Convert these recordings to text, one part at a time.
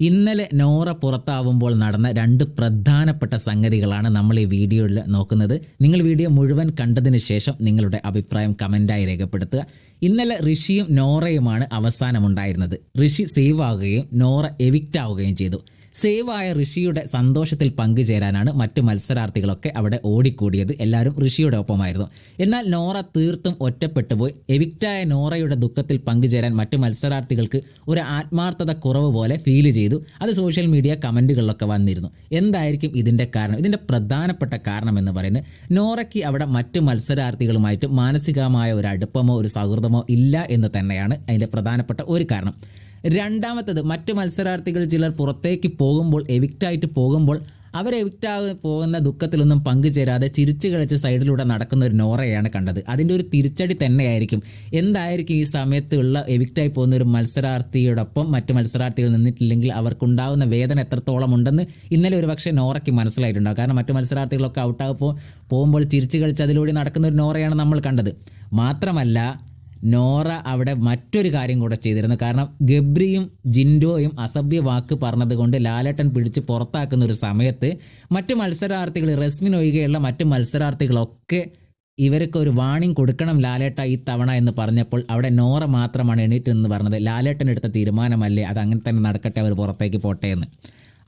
ഇന്നലെ നോറ പുറത്താവുമ്പോൾ നടന്ന രണ്ട് പ്രധാനപ്പെട്ട സംഗതികളാണ് നമ്മൾ ഈ വീഡിയോയിൽ നോക്കുന്നത്. നിങ്ങൾ വീഡിയോ മുഴുവൻ കണ്ടതിന് ശേഷം നിങ്ങളുടെ അഭിപ്രായം കമന്റായി രേഖപ്പെടുത്തുക. ഇന്നലെ ഋഷിയും നോറയുമാണ് അവസാനമുണ്ടായിരുന്നത്. ഋഷി സേവ് ആവുകയും നോറ എവിക്റ്റ് ആവുകയും ചെയ്തു. സേവ് ആയ ഋഷിയുടെ സന്തോഷത്തിൽ പങ്കുചേരാനാണ് മറ്റ് മത്സരാർത്ഥികളൊക്കെ അവിടെ ഓടിക്കൂടിയത്. എല്ലാവരും ഋഷിയുടെ ഒപ്പമായിരുന്നു. എന്നാൽ നോറ തീർത്തും ഒറ്റപ്പെട്ടു പോയി എവിക്റ്റായ നോറയുടെ ദുഃഖത്തിൽ പങ്കുചേരാൻ മറ്റ് മത്സരാർത്ഥികൾക്ക് ഒരു ആത്മാർത്ഥത കുറവ് പോലെ ഫീൽ ചെയ്തു. അത് സോഷ്യൽ മീഡിയ കമന്റുകളിലൊക്കെ വന്നിരുന്നു. എന്തായിരിക്കും ഇതിന്റെ കാരണം? ഇതിന്റെ പ്രധാനപ്പെട്ട കാരണം എന്ന് പറയുന്നത് നോറയ്ക്ക് അവിടെ മറ്റ് മത്സരാർത്ഥികളുമായിട്ട് മാനസികമായ ഒരു അടുപ്പമോ ഒരു സൗഹൃദമോ ഇല്ല എന്ന് തന്നെയാണ് അതിന്റെ പ്രധാനപ്പെട്ട ഒരു കാരണം. രണ്ടാമത്തത് മറ്റ് മത്സരാർത്ഥികൾ ചിലർ പുറത്തേക്ക് പോകുമ്പോൾ എവിക്റ്റായിട്ട് പോകുമ്പോൾ അവർ എവിക്റ്റാ പോകുന്ന ദുഃഖത്തിലൊന്നും പങ്കുചേരാതെ ചിരിച്ചു കളിച്ച് സൈഡിലൂടെ നടക്കുന്ന ഒരു നോറയാണ് കണ്ടത്. അതിന്റെ ഒരു തിരിച്ചടി തന്നെയായിരിക്കും. എന്തായിരിക്കും ഈ സമയത്തുള്ള എവിക്റ്റായി പോകുന്ന ഒരു മത്സരാർത്ഥിയോടൊപ്പം മറ്റ് മത്സരാർത്ഥികൾ നിന്നിട്ടില്ലെങ്കിൽ അവർക്കുണ്ടാകുന്ന വേദന എത്രത്തോളം ഉണ്ടെന്ന് ഇന്നലെ ഒരു പക്ഷേ നോറയ്ക്ക് മനസ്സിലായിട്ടുണ്ടാകും കാരണം മറ്റു മത്സരാർത്ഥികളൊക്കെ ഔട്ടാകുമ്പോൾ പോകുമ്പോൾ ചിരിച്ചു കളിച്ച് അതിലൂടെ നടക്കുന്ന ഒരു നോറയാണ് നമ്മൾ കണ്ടത്. മാത്രമല്ല നോറ അവിടെ മറ്റൊരു കാര്യം കൂടെ ചെയ്തിരുന്നു. കാരണം ഗബ്രിയും ജിൻഡോയും അസഭ്യ വാക്ക് പറഞ്ഞതുകൊണ്ട് ലാലേട്ടൻ പിടിച്ച് പുറത്താക്കുന്ന ഒരു സമയത്ത് മറ്റു മത്സരാർത്ഥികൾ റസ്മിൻ ഒഴികെയുള്ള മറ്റു മത്സരാർത്ഥികളൊക്കെ ഇവർക്ക് ഒരു വാണിംഗ് കൊടുക്കണം ലാലേട്ട ഈ തവണ എന്ന് പറഞ്ഞപ്പോൾ അവിടെ നോറ മാത്രമാണ് എണീറ്റ് എന്ന് പറഞ്ഞത്. ലാലേട്ടൻ എടുത്ത തീരുമാനമല്ലേ? അത് അങ്ങനെ തന്നെ നടക്കട്ടെ അവർ പുറത്തേക്ക് പോട്ടെ എന്ന്.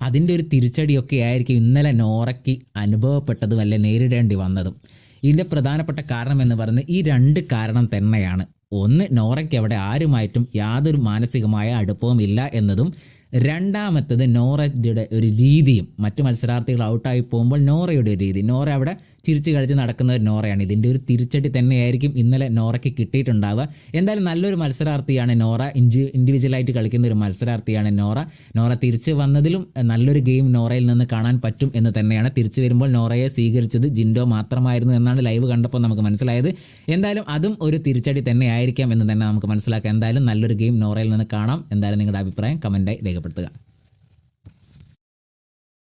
അതിന്റെ ഒരു തിരിച്ചടിയൊക്കെ ആയിരിക്കും ഇന്നലെ നോറയ്ക്ക് അനുഭവപ്പെട്ടതും അല്ലെ? നേരിടേണ്ടി വന്നതും. ഇതിന്റെ പ്രധാനപ്പെട്ട കാരണം എന്ന് പറയുന്നത് ഈ രണ്ട് കാരണം തന്നെയാണ്. ഒന്ന് നോറയ്ക്ക് അവിടെ ആരുമായിട്ടും യാതൊരു മാനസികമായ അടുപ്പവും ഇല്ല എന്നതും രണ്ടാമത്തത് നോറയുടെ ഒരു രീതിയും മറ്റു മത്സരാർത്ഥികൾ ഔട്ടായി പോകുമ്പോൾ നോറയുടെ രീതി. നോറ അവിടെ ചിരിച്ചു കളിച്ച് നടക്കുന്ന ഒരു നോറയാണ്. ഇതിന്റെ ഒരു തിരിച്ചടി തന്നെയായിരിക്കും ഇന്നലെ നോറയ്ക്ക് കിട്ടിയിട്ടുണ്ടാവുക. എന്തായാലും നല്ലൊരു മത്സരാർത്ഥിയാണ് നോറ. ഇൻജു ഇൻഡിവിജ്വലായിട്ട് കളിക്കുന്ന ഒരു മത്സരാർത്ഥിയാണ് നോറ. നോറ തിരിച്ചു വന്നതിലും നല്ലൊരു ഗെയിം നോറയിൽ നിന്ന് കാണാൻ പറ്റും എന്ന് തന്നെയാണ്. തിരിച്ചു വരുമ്പോൾ നോറയെ സ്വീകരിച്ചത് ജിൻഡോ മാത്രമായിരുന്നു എന്നാണ് ലൈവ് കണ്ടപ്പോൾ നമുക്ക് മനസ്സിലായത്. എന്തായാലും അതും ഒരു തിരിച്ചടി തന്നെ ആയിരിക്കാം എന്ന് തന്നെ നമുക്ക് മനസ്സിലാക്കാം. എന്തായാലും നല്ലൊരു ഗെയിം നോറയിൽ നിന്ന് കാണാം. എന്തായാലും നിങ്ങളുടെ അഭിപ്രായം കമന്റായി രേഖപ്പെടുത്തുക.